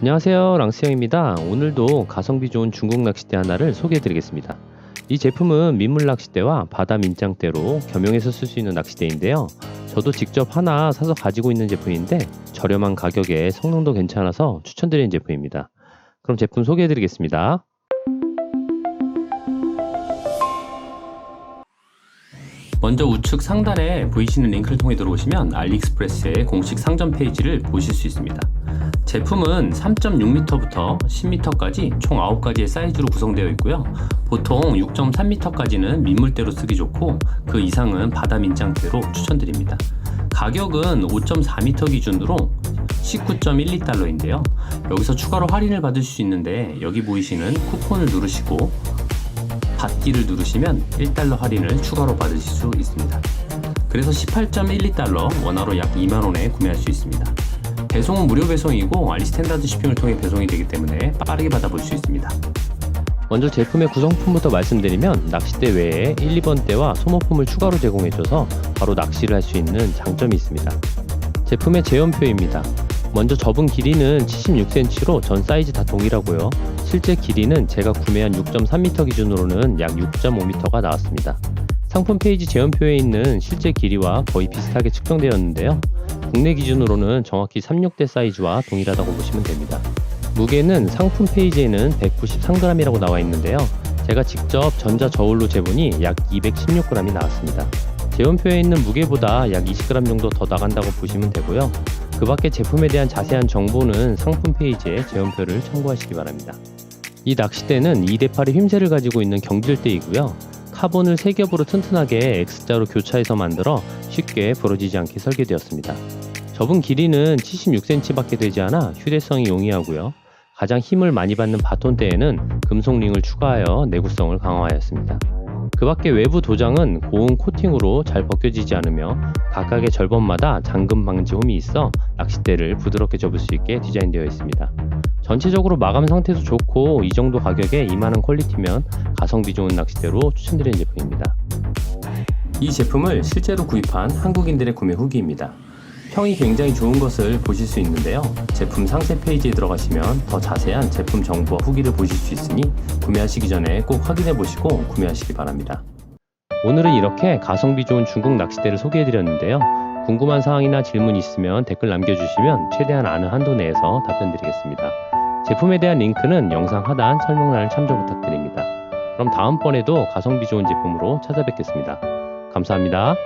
안녕하세요. 랑스형입니다. 오늘도 가성비 좋은 중국 낚싯대 하나를 소개해 드리겠습니다. 이 제품은 민물 낚싯대와 바다 민장대로 겸용해서 쓸 수 있는 낚싯대인데요. 저도 직접 하나 사서 가지고 있는 제품인데 저렴한 가격에 성능도 괜찮아서 추천드리는 제품입니다. 그럼 제품 소개해 드리겠습니다. 먼저 우측 상단에 보이시는 링크를 통해 들어오시면 알리익스프레스의 공식 상점 페이지를 보실 수 있습니다. 제품은 3.6m부터 10m까지 총 9가지의 사이즈로 구성되어 있고요. 보통 6.3m까지는 민물대로 쓰기 좋고 그 이상은 바다 민장대로 추천드립니다. 가격은 5.4m 기준으로 19.12달러인데요. 여기서 추가로 할인을 받을 수 있는데 여기 보이시는 쿠폰을 누르시고 받기를 누르시면 1달러 할인을 추가로 받으실 수 있습니다. 그래서 18.12달러 원화로 약 2만원에 구매할 수 있습니다. 배송은 무료 배송이고 알리 스탠다드 쇼핑을 통해 배송이 되기 때문에 빠르게 받아볼 수 있습니다. 먼저 제품의 구성품부터 말씀드리면 낚싯대 외에 1, 2번대와 소모품을 추가로 제공해줘서 바로 낚시를 할 수 있는 장점이 있습니다. 제품의 제원표입니다. 먼저 접은 길이는 76cm로 전 사이즈 다 동일하고요. 실제 길이는 제가 구매한 6.3m 기준으로는 약 6.5m가 나왔습니다. 상품 페이지 제원표에 있는 실제 길이와 거의 비슷하게 측정되었는데요. 국내 기준으로는 정확히 36대 사이즈와 동일하다고 보시면 됩니다. 무게는 상품 페이지에는 193g이라고 나와 있는데요. 제가 직접 전자 저울로 재보니 약 216g이 나왔습니다. 제원표에 있는 무게보다 약 20g 정도 더 나간다고 보시면 되고요. 그 밖에 제품에 대한 자세한 정보는 상품 페이지에 제원표를 참고하시기 바랍니다. 이 낚싯대는 2대8의 힘새를 가지고 있는 경질대이고요. 카본을 세 겹으로 튼튼하게 X자로 교차해서 만들어 쉽게 부러지지 않게 설계되었습니다. 접은 길이는 76cm밖에 되지 않아 휴대성이 용이하고요. 가장 힘을 많이 받는 바톤대에는 금속링을 추가하여 내구성을 강화하였습니다. 그 밖에 외부 도장은 고온 코팅으로 잘 벗겨지지 않으며 각각의 절번마다 잠금 방지 홈이 있어 낚싯대를 부드럽게 접을 수 있게 디자인되어 있습니다. 전체적으로 마감 상태도 좋고 이 정도 가격에 이만한 퀄리티면 가성비 좋은 낚싯대로 추천드리는 제품입니다. 이 제품을 실제로 구입한 한국인들의 구매 후기입니다. 평이 굉장히 좋은 것을 보실 수 있는데요. 제품 상세 페이지에 들어가시면 더 자세한 제품 정보와 후기를 보실 수 있으니 구매하시기 전에 꼭 확인해 보시고 구매하시기 바랍니다. 오늘은 이렇게 가성비 좋은 중국 낚싯대를 소개해 드렸는데요. 궁금한 사항이나 질문 있으면 댓글 남겨주시면 최대한 아는 한도 내에서 답변 드리겠습니다. 제품에 대한 링크는 영상 하단 설명란을 참조 부탁드립니다. 그럼 다음번에도 가성비 좋은 제품으로 찾아뵙겠습니다. 감사합니다.